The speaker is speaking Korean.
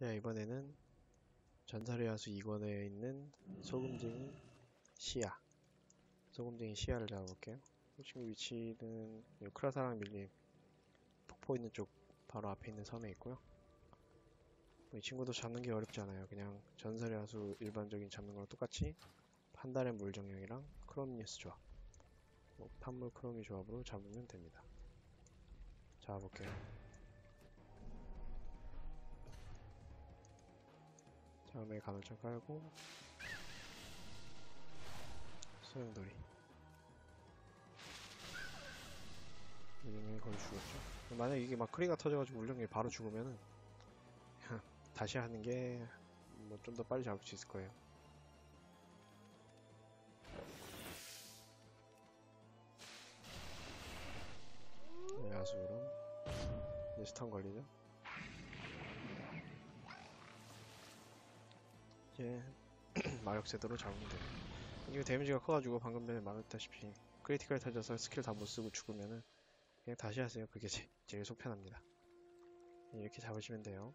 자, 이번에는 전설의 야수 2권에 있는 소금쟁이 시야. 소금쟁이 시야를 잡아볼게요. 지금 위치는 이 크라사랑 밀림 폭포 있는 쪽 바로 앞에 있는 섬에 있고요. 뭐이 친구도 잡는 게 어렵지 않아요. 그냥 전설의 야수 일반적인 잡는 거랑 똑같이 판달의 물 정령이랑 크롬니스 조합, 뭐 판물 크롬이 조합으로 잡으면 됩니다. 잡아볼게요. 다음에 간헐천 깔고. 소용돌이. 울렁이 거의 죽었죠. 만약 이게 막 크리가 터져가지고 울렁이 바로 죽으면은 다시 하는 게 뭐 좀 더 빨리 잡을 수 있을 거예요. 네, 야수로 이제 스턴 걸리죠 이제 마력세도로 잡으면 돼요. 이게 데미지가 커가지고 방금 전에 말했다시피 크리티컬 터져서 스킬 다 못쓰고 죽으면은 그냥 다시 하세요. 그게 제, 제일 속편합니다. 이렇게 잡으시면 돼요.